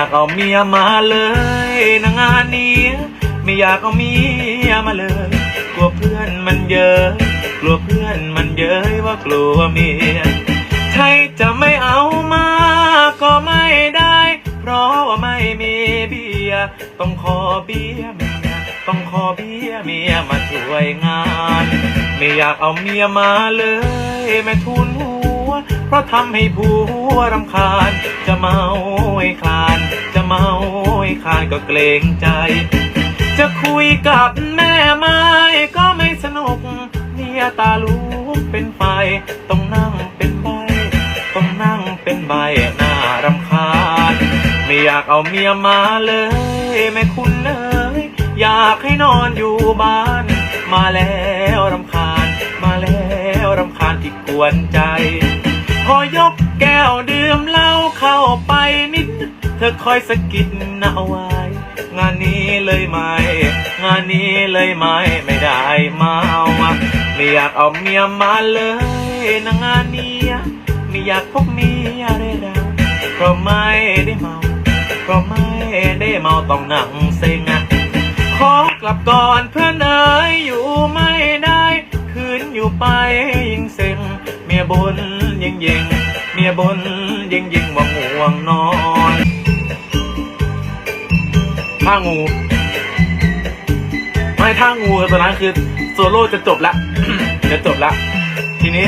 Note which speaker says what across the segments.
Speaker 1: ากเอาเมียมาเลยนะงานนี้ ไม่อยากเอาเมียมาเลย กลัวเพื่อนมันเยอะ กลัวเพื่อนมันเย้ยว่ากลัวเมียใช่จะไม่เอามาก็ไม่ได้ เพราะว่าไม่มีเบียต้องขอเบียเมียต้องขอเบียเมียมาช่วยงาน ไม่อยากเอาเมียมาเลยแม่ทุนหัว เพราะทำให้ผัวรำคาญจะเมาไอ้คลา ก็เกรงใจ จะคุยกับแม่ไม้ก็ไม่สนุกเมียตาลูกเป็นไฟต้องนั่งเป็นใบต้องนั่งเป็นใบน่ารำคาญ ไม่อยากเอาเมียมาเลยแม่คุณเอ้ยอยากให้นอนอยู่บ้าน มาแล้วรำคาญ มาแล้วรำคาญที่กวนใจ พอยกแก้วดื่มเหล้าเข้าไปนิด เธอคอยสะกิดนะเอาไว้ งานนี้เลยไหมงานนี้เลยไหมไม่ได้มาเอามา ไม่อยากเอาเมียมาเลยนะงานนี้ไม่อยากพบเมียได้แล้วเพราะไม่ได้เมา เพราะไม่ได้เมาต้องนั่งเซ็งอะขอกลับก่อนเพื่อนเอ๋ยอยู่ไม่ได้คืนอยู่ไปยิ่งเซ็งเมียบนยิ่งยิงเมียบนยิ่งยิงว่าง่วงนอน ท่างู ไม่ท่างูตอนนั้นคือโซโล่จะจบละจะจบละทีนี้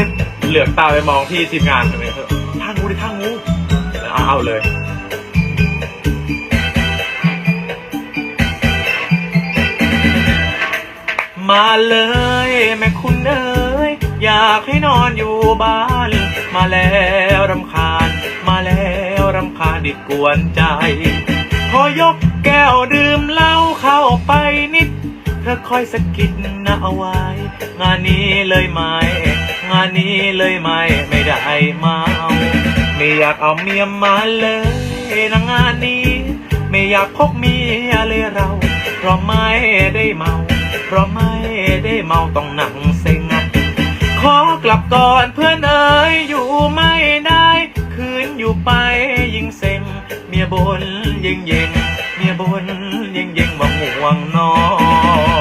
Speaker 1: เหลือบตาไปมองพี่ทีมงานคนนี้เถอะท่างูดิท่างูเอาเลยมาเลยแม่คุณเอ้ยอยากให้นอนอยู่บ้าน มาแล้วรำคาญ มาแล้วรำคาญดิกวนใจ อยกแก้วดื่มเหล้าเข้าไปนิด เธอคอยสะกิดนะเอาไว้ งานนี้เลยไหม งานนี้เลยไหม ไม่ได้เอาไม่อยากเอาเมียมาเลยนะงานนี้ ไม่อยากพกเมียเลยเรา เพราะไม่ได้เมา เพราะไม่ได้เมาต้องหนังเซ็งขอกลับก่อนเพื่อนเอ๋ยอยู่ไม่ได้ คืนอยู่ไปยิ่งเซ็งียบนเย็งเย็งเมียบนเย็งเย็งวังห่วงนอน